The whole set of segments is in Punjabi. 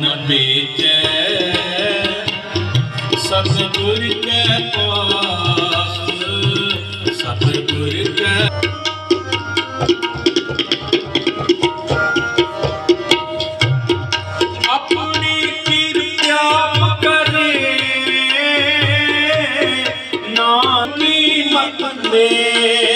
ਮਨ ਵੇਚੈ। ਸਤਿਗੁਰ ਕੈ ਪਾਸ ਸਤਿਗੁਰ ਕੈ ਆਪਣੀ ਕਿਰਪਾ ਕਰੇ। ਨਾਨੀ ਮਤ ਦੇ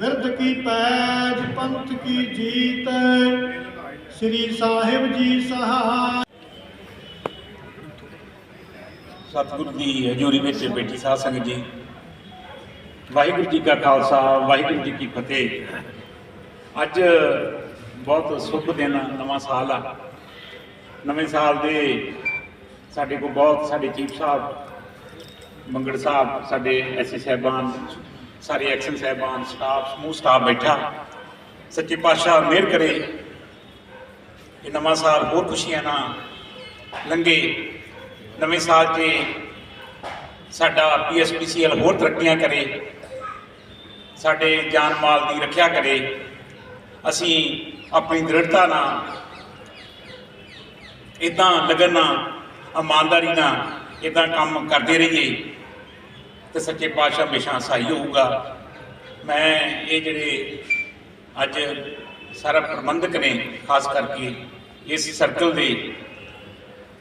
ਫਤਿਹ ਕੀ ਪੈਜ ਪੰਥ ਕੀ ਜੀਤ, ਸ੍ਰੀ ਸਾਹਿਬ ਜੀ ਸਹਾਇ। ਸਤਿਗੁਰੂ ਦੀ ਹਜ਼ੂਰੀ ਵਿੱਚ ਬੈਠੀ ਸਾਧ ਸੰਗਤ ਜੀ। ਵਾਹਿਗੁਰੂ ਜੀ ਕਾ ਖਾਲਸਾ, ਵਾਹਿਗੁਰੂ ਜੀ ਕੀ ਫਤਿਹ। ਅੱਜ ਬਹੁਤ ਸ਼ੁਭ ਦਿਨ, ਨਵਾਂ ਸਾਲ ਆ। ਨਵੇਂ ਸਾਲ ਦੇ ਸਾਡੇ ਕੋਲ ਬਹੁਤ, ਸਾਡੇ ਚੀਫ ਸਾਹਿਬ, ਮੰਗੜ ਸਾਹਿਬ, ਸਾਡੇ ਐਸੀ ਸਾਹਿਬਾਨ ਸਾਰੇ ਐਕਸ਼ਨ ਸਾਹਿਬਾਨ, ਸਟਾਫ, ਸਮੂਹ ਸਟਾਫ ਬੈਠਾ। ਸੱਚੇ ਪਾਤਸ਼ਾਹ ਮਿਹਰ ਕਰੇ ਕਿ ਨਵਾਂ ਸਾਲ ਹੋਰ ਖੁਸ਼ੀਆਂ ਨਾਲ ਲੰਘੇ। ਨਵੇਂ ਸਾਲ 'ਚ ਸਾਡਾ ਪੀਐਸਪੀਸੀਐਲ ਹੋਰ ਤਰੱਕੀਆਂ ਕਰੇ। ਸਾਡੇ ਜਾਨ ਮਾਲ ਦੀ ਰੱਖਿਆ ਕਰੇ। ਅਸੀਂ ਆਪਣੀ ਦ੍ਰਿੜਤਾ ਨਾਲ ਇਦਾਂ ਲਗਨ ਨਾਲ, ਇਮਾਨਦਾਰੀ ਨਾਲ ਇਦਾਂ ਕੰਮ ਕਰਦੇ ਰਹੀਏ। ਤੇ ਸੱਚੇ ਪਾਤਸ਼ਾਹ ਹਮੇਸ਼ਾ ਸਹਾਈ ਹੋਊਗਾ। ਮੈਂ ਇਹ ਜਿਹੜੇ ਅੱਜ ਸਾਰਾ ਪ੍ਰਬੰਧਕ ਨੇ, ਖਾਸ ਕਰਕੇ ਇਸ ਸਰਕਲ ਦੇ,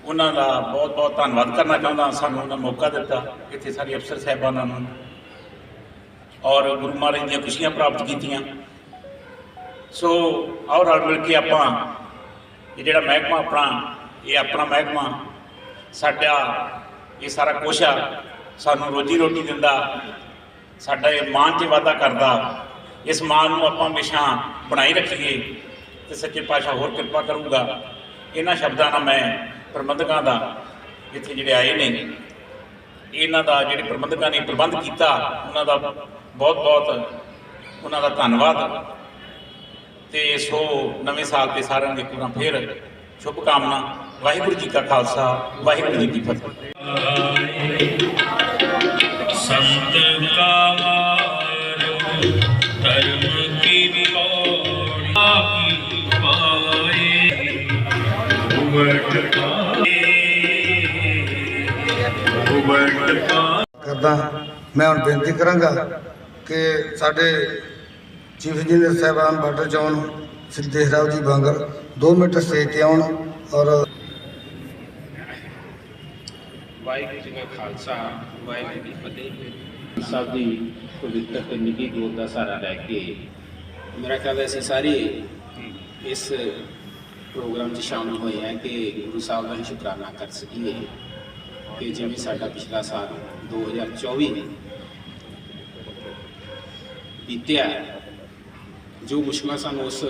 ਉਹਨਾਂ ਦਾ ਬਹੁਤ ਬਹੁਤ ਧੰਨਵਾਦ ਕਰਨਾ ਚਾਹੁੰਦਾ ਸਾਨੂੰ ਉਹਨਾਂ ਮੌਕਾ ਦਿੱਤਾ, ਇੱਥੇ ਸਾਰੇ ਅਫਸਰ ਸਾਹਿਬਾਨਾਂ ਨੂੰ ਔਰ ਗੁਰੂ ਮਹਾਰਾਜ ਦੀਆਂ ਖੁਸ਼ੀਆਂ ਪ੍ਰਾਪਤ ਕੀਤੀਆਂ। ਸੋ ਔਰ ਰਲ ਮਿਲ ਕੇ ਆਪਾਂ ਇਹ ਜਿਹੜਾ ਮਹਿਕਮਾ ਆਪਣਾ, ਇਹ ਆਪਣਾ ਮਹਿਕਮਾ, ਸਾਡਾ ਇਹ ਸਾਰਾ ਕੁਛ ਆ ਸਾਨੂੰ ਰੋਜੀ ਰੋਟੀ ਦਿੰਦਾ, ਸਾਡਾ ਇਹ ਮਾਨ 'ਚ ਵਾਧਾ ਕਰਦਾ, ਇਸ ਮਾਨ ਨੂੰ ਆਪਾਂ ਹਮੇਸ਼ਾ ਬਣਾਈ ਰੱਖੀਏ ਤੇ ਸੱਚੇ ਪਾਤਸ਼ਾਹ ਹੋਰ ਕਿਰਪਾ ਕਰੂਗਾ। ਇਹਨਾਂ ਸ਼ਬਦਾਂ ਨਾਲ ਮੈਂ ਪ੍ਰਬੰਧਕਾਂ ਦਾ ਇੱਥੇ ਜਿਹੜੇ ਆਏ ਨੇ, ਇਹਨਾਂ ਦਾ ਜਿਹੜੇ ਪ੍ਰਬੰਧਕਾਂ ਨੇ ਪ੍ਰਬੰਧ ਕੀਤਾ, ਉਹਨਾਂ ਦਾ ਬਹੁਤ ਬਹੁਤ ਉਹਨਾਂ ਦਾ ਧੰਨਵਾਦ। ਤੇ ਸੋ ਨਵੇਂ ਸਾਲ ਤੇ ਸਾਰਿਆਂ ਦੀ ਪੂਰਾ ਫੇਰ ਸ਼ੁਭ ਕਾਮਨਾ ਵਾਹਿਗੁਰੂ ਜੀ ਕਾ ਖਾਲਸਾ, ਵਾਹਿਗੁਰੂ ਜੀ ਕੀ ਫਤਿਹ। ਸੰਤ ਕਾ ਵਾਰ ਧਰਮ ਕੀ ਪੌੜੀ ਕੀ ਪਾਏ ਉਵਟ ਪਾਏ ਉਵਟ ਪਾਏ ਕਰਦਾ ਮੈਂ ਹੁਣ ਬੇਨਤੀ ਕਰਾਂਗਾ ਕਿ ਸਾਡੇ ਚੀਫ ਇੰਜੀਨੀਅਰ ਸਾਹਿਬਾਨ ਬਾਰਡਰ ਚੌਨ ਸ੍ਰੀ ਦੇਹਰਾਵ ਜੀ ਬਾਂਗਰ 2 ਮਿੰਟ ਸਟੇਜ ਤੇ ਆਉਣ ਔਰ ਵਾਹਿਗੁਰੂ ਜੀ ਕਾ ਖਾਲਸਾ। ਵਾਹਿਗੁਰੂ ਜੀ ਫਤਿਹ। ਸਭ ਦੀ ਪਵਿੱਤਰ ਤੇ ਨਿੱਘੀ ਗੋਦ ਦਾ ਸਹਾਰਾ ਲੈ ਕੇ ਮੇਰਾ ਖਿਆਲ ਹੈ ਅਸੀਂ ਸਾਰੇ ਇਸ ਪ੍ਰੋਗਰਾਮ 'ਚ ਸ਼ਾਮਲ ਹੋਏ ਹਾਂ ਕਿ ਗੁਰੂ ਸਾਹਿਬ ਦਾ ਹੀ ਸ਼ੁਕਰਾਨਾ ਕਰ ਸਕੀਏ ਕਿ ਜਿਵੇਂ ਸਾਡਾ ਪਿਛਲਾ ਸਾਲ 2024 ਬੀਤਿਆ, ਜੋ ਮੁਸ਼ਕਲਾਂ ਸਾਨੂੰ ਉਸ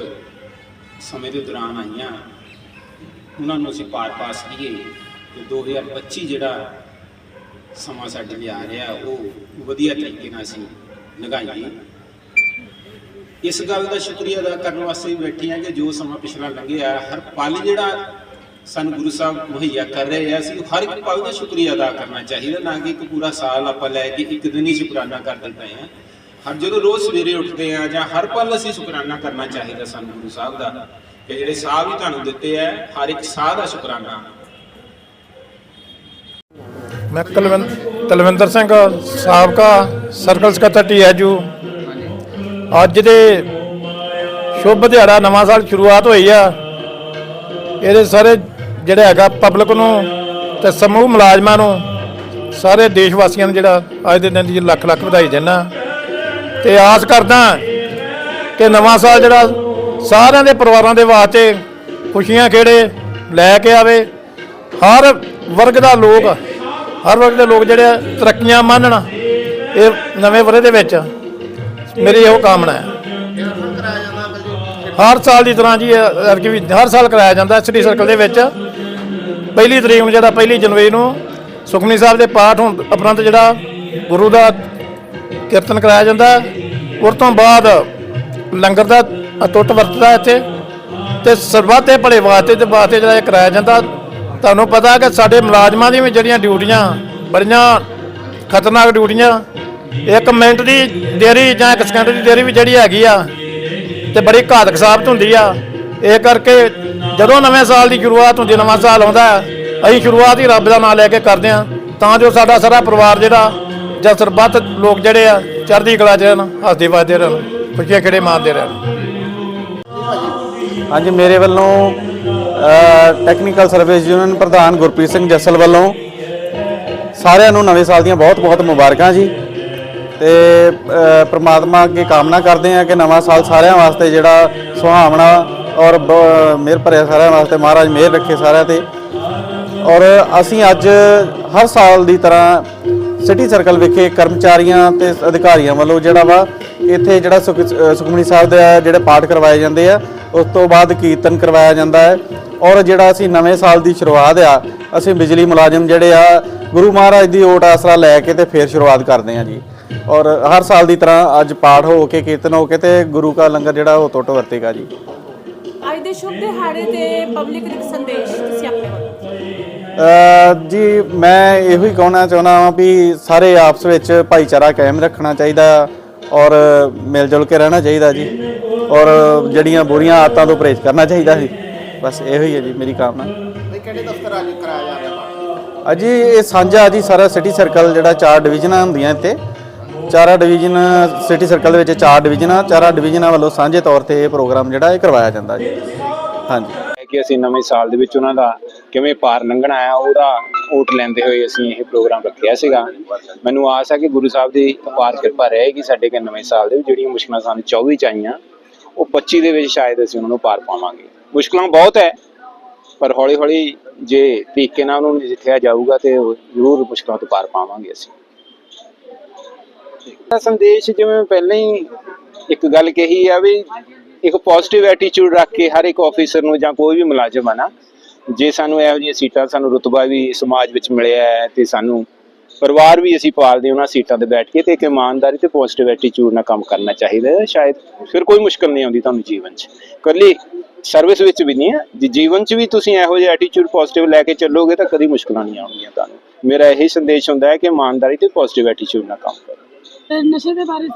ਸਮੇਂ ਦੇ ਦੌਰਾਨ ਆਈਆਂ, ਉਹਨਾਂ ਨੂੰ ਅਸੀਂ ਪਾਰ ਪਾ ਸਕੀਏ ਤੇ 2025 ਜਿਹੜਾ ਸਮਾਂ ਸਾਡੇ ਲਈ ਆ ਰਿਹਾ, ਉਹ ਵਧੀਆ ਤਰੀਕੇ ਨਾਲ ਅਸੀਂ ਲੰਘਾਈਏ ਇਸ ਗੱਲ ਦਾ ਸ਼ੁਕਰੀਆ ਅਦਾ ਕਰਨ ਵਾਸਤੇ ਵੀ ਬੈਠੇ ਹਾਂ ਕਿ ਜੋ ਸਮਾਂ ਪਿਛਲਾ ਲੰਘਿਆ, ਹਰ ਪਲ ਜਿਹੜਾ ਸਾਨੂੰ ਗੁਰੂ ਸਾਹਿਬ ਮੁਹੱਈਆ ਕਰ ਰਹੇ ਆ, ਅਸੀਂ ਹਰ ਇੱਕ ਪਲ ਦਾ ਸ਼ੁਕਰੀਆ ਅਦਾ ਕਰਨਾ ਚਾਹੀਦਾ, ਨਾ ਕਿ ਇੱਕ ਪੂਰਾ ਸਾਲ ਆਪਾਂ ਲੈ ਕੇ ਇੱਕ ਦਿਨ ਹੀ ਸ਼ੁਕਰਾਨਾ ਕਰ ਪਏ ਆ ਹਰ ਜਦੋਂ ਰੋਜ਼ ਸਵੇਰੇ ਉੱਠਦੇ ਆ ਜਾਂ ਹਰ ਪਲ ਅਸੀਂ ਸ਼ੁਕਰਾਨਾ ਕਰਨਾ ਚਾਹੀਦਾ ਸਾਨੂੰ ਗੁਰੂ ਸਾਹਿਬ ਦਾ, ਕਿ ਜਿਹੜੇ ਸਾਹ ਵੀ ਤੁਹਾਨੂੰ ਦਿੱਤੇ ਆ, ਹਰ ਇੱਕ ਸਾਹ ਦਾ ਸ਼ੁਕਰਾਨਾ ਮੈਂ ਕੁਲਵਿੰ- ਤਲਵਿੰਦਰ ਸਿੰਘ, ਸਾਬਕਾ ਸਰਕਲ ਸਕੱਤਰ ਟੀਐਜੂ ਅੱਜ ਦੇ ਸ਼ੁਭ ਦਿਹਾੜਾ, ਨਵਾਂ ਸਾਲ ਸ਼ੁਰੂਆਤ ਹੋਈ ਆ। ਇਹਦੇ ਸਾਰੇ ਜਿਹੜਾ ਹੈਗਾ ਪਬਲਿਕ ਨੂੰ ਤੇ ਸਮੂਹ ਮੁਲਾਜ਼ਮਾਂ ਨੂੰ, ਸਾਰੇ ਦੇਸ਼ ਵਾਸੀਆਂ ਨੂੰ ਜਿਹੜਾ ਅੱਜ ਦੇ ਦਿਨ ਦੀ ਲੱਖ ਲੱਖ ਵਧਾਈ ਦਿੰਦਾ। ਤੇ ਆਸ ਕਰਦਾ ਕਿ ਨਵਾਂ ਸਾਲ ਜਿਹੜਾ ਸਾਰਿਆਂ ਦੇ ਪਰਿਵਾਰਾਂ ਦੇ ਵਾਸਤੇ ਖੁਸ਼ੀਆਂ ਖੇੜੇ ਲੈ ਕੇ ਆਵੇ। ਹਰ ਵਰਗ ਦਾ ਲੋਕ ਹਰ ਵਰਗ ਦੇ ਲੋਕ ਜਿਹੜੇ ਆ, ਤਰੱਕੀਆਂ ਮੰਨਣ ਇਹ ਨਵੇਂ ਵਰੇ ਦੇ ਵਿੱਚ ਮੇਰੀ ਇਹੋ ਕਾਮਨਾ ਹੈ। ਹਰ ਸਾਲ ਦੀ ਤਰ੍ਹਾਂ ਜੀ ਐਤਕੀ ਵੀ ਹਰ ਸਾਲ ਕਰਾਇਆ ਜਾਂਦਾ ਐਸਟੀ ਸਰਕਲ ਦੇ ਵਿੱਚ। ਪਹਿਲੀ ਤਰੀਕ ਨੂੰ ਜਿਹੜਾ ਪਹਿਲੀ ਜਨਵਰੀ ਨੂੰ ਸੁਖਮਨੀ ਸਾਹਿਬ ਦੇ ਪਾਠ ਹੋਣ ਉਪਰੰਤ ਜਿਹੜਾ ਗੁਰੂ ਦਾ ਕੀਰਤਨ ਕਰਾਇਆ ਜਾਂਦਾ ਉਸ ਤੋਂ ਬਾਅਦ ਲੰਗਰ ਦਾ ਅਟੁੱਟ ਵਰਤਦਾ ਇੱਥੇ। ਤੇ ਸਰਬੱਤ ਦੇ ਭਲੇ ਵਾਸਤੇ ਤੇ ਵਾਸਤੇ ਜਿਹੜਾ ਇਹ ਕਰਾਇਆ ਜਾਂਦਾ। ਤੁਹਾਨੂੰ ਪਤਾ ਕਿ ਸਾਡੇ ਮੁਲਾਜ਼ਮਾਂ ਦੀਆਂ ਵੀ ਜਿਹੜੀਆਂ ਡਿਊਟੀਆਂ ਬੜੀਆਂ ਖਤਰਨਾਕ ਡਿਊਟੀਆਂ ਇੱਕ ਮਿੰਟ ਦੀ ਦੇਰੀ ਜਾਂ ਇੱਕ ਸਕਿੰਟ ਦੀ ਦੇਰੀ ਵੀ ਜਿਹੜੀ ਹੈਗੀ ਆ ਤੇ ਬੜੀ ਘਾਤਕ ਸਾਬਤ ਹੁੰਦੀ ਆ। ਇਹ ਕਰਕੇ ਜਦੋਂ ਨਵੇਂ ਸਾਲ ਦੀ ਸ਼ੁਰੂਆਤ ਹੁੰਦੀ ਨਵਾਂ ਸਾਲ ਆਉਂਦਾ ਹੈ, ਅਸੀਂ ਸ਼ੁਰੂਆਤ ਹੀ ਰੱਬ ਦਾ ਨਾਮ ਲੈ ਕੇ ਕਰਦੇ ਆ ਤਾਂ ਜੋ ਸਾਡਾ ਸਾਰਾ ਪਰਿਵਾਰ ਜਿਹੜਾ ਜਾਂ ਸਰਬੱਤ ਲੋਕ ਜਿਹੜੇ ਆ ਚੜ੍ਹਦੀ ਕਲਾ ਚ ਰਹਿਣ ਹੱਸਦੇ ਵੱਜਦੇ ਰਹਿਣ ਖੁਸ਼ੀਆਂ ਖੇੜੇ ਮਾਰਦੇ ਰਹਿਣ। ਹਾਂਜੀ ਮੇਰੇ ਵੱਲੋਂ ਟੈਕਨੀਕਲ ਸਰਵਿਸ ਯੂਨੀਅਨ ਪ੍ਰਧਾਨ ਗੁਰਪ੍ਰੀਤ ਸਿੰਘ ਜੱਸਲ ਵੱਲੋਂ ਸਾਰਿਆਂ ਨੂੰ ਨਵੇਂ ਸਾਲ ਦੀਆਂ ਬਹੁਤ-ਬਹੁਤ ਮੁਬਾਰਕਾਂ ਜੀ। ਤੇ ਅ, ਪ੍ਰਮਾਤਮਾ ਅੱਗੇ ਕਾਮਨਾ ਕਰਦੇ ਹਾਂ ਕਿ ਨਵਾਂ ਸਾਲ ਸਾਰਿਆਂ ਵਾਸਤੇ ਜਿਹੜਾ ਸੁਹਾਵਣਾ ਔਰ ਬ- ਮਿਹਰ ਭਰਿਆ ਸਾਰਿਆਂ ਵਾਸਤੇ ਮਹਾਰਾਜ ਮਿਹਰ ਰੱਖੇ ਸਾਰਿਆਂ ਤੇ। ਔਰ ਅਸੀਂ ਅੱਜ ਹਰ ਸਾਲ ਦੀ ਤਰ੍ਹਾਂ ਸਿਟੀ ਸਰਕਲ ਵਿਖੇ ਕਰਮਚਾਰੀਆਂ ਤੇ ਅਧਿਕਾਰੀਆਂ ਵੱਲੋਂ ਜਿਹੜਾ ਵਾ ਇੱਥੇ ਜਿਹੜਾ ਸੁਖ- ਸੁਖਮਨੀ ਸਾਹਿਬ ਦੇ ਜਿਹੜੇ ਪਾਠ ਕਰਵਾਏ ਜਾਂਦੇ ਆ ਉਸ ਤੋਂ ਬਾਅਦ ਕੀਰਤਨ ਕਰਵਾਇਆ ਜਾਂਦਾ ਹੈ। ਔਰ ਜਿਹੜਾ ਅਸੀਂ ਨਵੇਂ ਸਾਲ ਦੀ ਸ਼ੁਰੂਆਤ ਆ ਅਸੀਂ ਬਿਜਲੀ ਮੁਲਾਜ਼ਮ ਜਿਹੜੇ ਆ ਗੁਰੂ ਮਹਾਰਾਜ ਦੀ ਓਟ ਆਸਰਾ ਲੈ ਕੇ ਤੇ ਫੇਰ ਸ਼ੁਰੂਆਤ ਕਰਦੇ ਆ ਜੀ। ਔਰ ਹਰ ਸਾਲ ਦੀ ਤਰ੍ਹਾਂ ਅੱਜ ਪਾਠ ਹੋ ਕੇ ਕੀਰਤਨ ਹੋ ਕੇ ਤੇ ਗੁਰੂ ਕਾ ਲੰਗਰ ਜਿਹੜਾ ਉਹ ਟੁੱਟ ਵਰਤੇਗਾ ਜੀ। ਅੱਜ ਦੇ ਸ਼ੁਭ ਦਿਹਾੜੇ ਤੇ ਪਬਲਿਕ ਇੱਕ ਸੰਦੇਸ਼ ਤੁਸੀਂ ਆਪਣੇ ਵੱਲੋਂ। ਜੀ ਮੈਂ ਇਹੋ ਹੀ ਕਹਿਣਾ ਚਾਹੁੰਦਾ ਹਾਂ ਵੀ ਸਾਰੇ ਆਪਸ ਵਿੱਚ ਭਾਈਚਾਰਾ ਕਾਇਮ ਰੱਖਣਾ ਚਾਹੀਦਾ। ਆ ਔਰ ਮਿਲ ਜੁਲ ਕੇ ਰਹਿਣਾ ਚਾਹੀਦਾ ਜੀ। ਔਰ ਜਿਹੜੀਆਂ ਬੁਰੀਆਂ ਆਦਤਾਂ ਤੋਂ ਪਰਹੇਜ਼ ਕਰਨਾ ਚਾਹੀਦਾ ਜੀ ਬਸ ਇਹੋ ਹੀ ਹੈ ਜੀ ਮੇਰੀ ਕਾਮਨਾ। ਕਿਹੜੇ ਦਫ਼ਤਰ ਅੱਜ ਕਰਾਇਆ ਜਾ ਰਿਹਾ ਅਜੀ ਇਹ ਸਾਂਝਾ ਜੀ ਸਾਰਾ ਸਿਟੀ ਸਰਕਲ ਜਿਹੜਾ ਚਾਰ ਡਿਵੀਜ਼ਨਾਂ ਹੁੰਦੀਆਂ ਇੱਥੇ। ਚਾਰਾਂ ਡਿਵੀਜ਼ਨ ਸਿਟੀ ਸਰਕਲ ਦੇ ਵਿੱਚ ਚਾਰ ਡਿਵੀਜ਼ਨਾਂ ਚਾਰਾਂ ਡਿਵੀਜ਼ਨਾਂ ਵੱਲੋਂ ਸਾਂਝੇ ਤੌਰ ਤੇ ਇਹ ਪ੍ਰੋਗਰਾਮ ਜਿਹੜਾ ਇਹ ਕਰਵਾਇਆ ਜਾਂਦਾ ਜੀ। ਹਾਂਜੀ। ਕਿ ਅਸੀਂ ਨਵੇਂ ਸਾਲ ਦੇ ਵਿੱਚ ਉਹਨਾਂ ਦਾ ਕਿਵੇਂ ਪਾਰ ਲੰਘਣਾ ਆ ਉਹਦਾ ਓਟ ਲੈਂਦੇ ਹੋਏ ਅਸੀਂ ਇਹ ਪ੍ਰੋਗਰਾਮ ਰੱਖਿਆ ਸੀਗਾ। ਮੈਨੂੰ ਆਸ ਹੈ ਕਿ ਗੁਰੂ ਸਾਹਿਬ ਦੀ ਅਪਾਰ ਕਿਰਪਾ ਰਹੇਗੀ ਸਾਡੇ ਕੇ ਨਵੇਂ ਸਾਲ ਦੇ ਜਿਹੜੀਆਂ ਮੁਸ਼ਕਲਾਂ ਸਾਨੂੰ 24 ਚ ਆਈਆਂ, ਉਹ 25 ਦੇ ਵਿੱਚ ਸ਼ਾਇਦ ਅਸੀਂ ਉਹਨਾਂ ਨੂੰ ਪਾਰ ਪਾਵਾਂਗੇ। ਮੁਸ਼ਕਲਾਂ ਬਹੁਤ ਹੈ, ਪਰ ਹੌਲੀ ਹੌਲੀ ਜੇ ਤਰੀਕੇ ਨਾਲ ਉਹਨੂੰ ਜਿੱਥਿਆ ਜਾਊਗਾ ਤੇ ਉਹ ਜ਼ਰੂਰ ਮੁਸ਼ਕਲਾਂ ਤੋਂ ਪਾਰ ਪਾਵਾਂਗੇ ਅਸੀਂ। ਸੰਦੇਸ਼ ਜਿਵੇਂ ਪਹਿਲਾਂ ਹੀ ਇੱਕ ਗੱਲ ਕਹੀ ਆ ਵੀ ਇੱਕ ਪੋਜ਼ਿਟਿਵ ਐਟੀਟਿਊਡ ਰੱਖ ਕੇ ਹਰ ਇੱਕ ਆਫੀਸਰ ਨੂੰ ਜਾਂ ਕੋਈ ਵੀ ਮੁਲਾਜ਼ਮ ਆ ਨਾ, ਜੇ ਸਾਨੂੰ ਇਹੋ ਜਿਹੀਆਂ ਸੀਟਾਂ, ਸਾਨੂੰ ਰੁਤਬਾ ਵੀ ਸਮਾਜ ਵਿੱਚ ਮਿਲਿਆ ਹੈ ਤੇ ਸਾਨੂੰ ਪਰਿਵਾਰ ਵੀ ਅਸੀਂ ਪਾਲਦੇ ਉਹਨਾਂ ਸੀਟਾਂ ਤੇ ਬੈਠ ਕੇ ਤੇ ਇੱਕ ਇਮਾਨਦਾਰੀ ਤੇ ਪੋਜ਼ਿਟਿਵ ਐਟੀਟਿਊਡ ਨਾਲ ਕੰਮ ਕਰਨਾ ਚਾਹੀਦਾ ਹੈ। ਸ਼ਾਇਦ ਫਿਰ ਕੋਈ ਮੁਸ਼ਕਲ ਨਹੀਂ ਆਉਂਦੀ ਤੁਹਾਨੂੰ ਜੀਵਨ 'ਚ। ਇਕੱਲੀ ਸਰਵਿਸ ਵਿੱਚ ਵੀ ਨਹੀਂ ਹੈ, ਜੇ ਜੀਵਨ 'ਚ ਵੀ ਤੁਸੀਂ ਇਹੋ ਜਿਹਾ ਐਟੀਟਿਊਡ ਪੋਜ਼ਿਟਿਵ ਲੈ ਕੇ ਚੱਲੋਗੇ ਤਾਂ ਕਦੀ ਮੁਸ਼ਕਲਾਂ ਨਹੀਂ ਆਉਣਗੀਆਂ ਤੁਹਾਨੂੰ। ਮੇਰਾ ਇਹੀ ਸੰਦੇਸ਼ ਹੁੰਦਾ ਹੈ ਕਿ ਇਮਾਨਦਾਰੀ ਤੇ ਪੋਜ਼ਿਟਿਵ ਐਟੀਟਿਊਡ ਨਾਲ ਕੰਮ ਕਰੋ। ਨਸ਼ੇ ਦੇ ਬਾਰੇ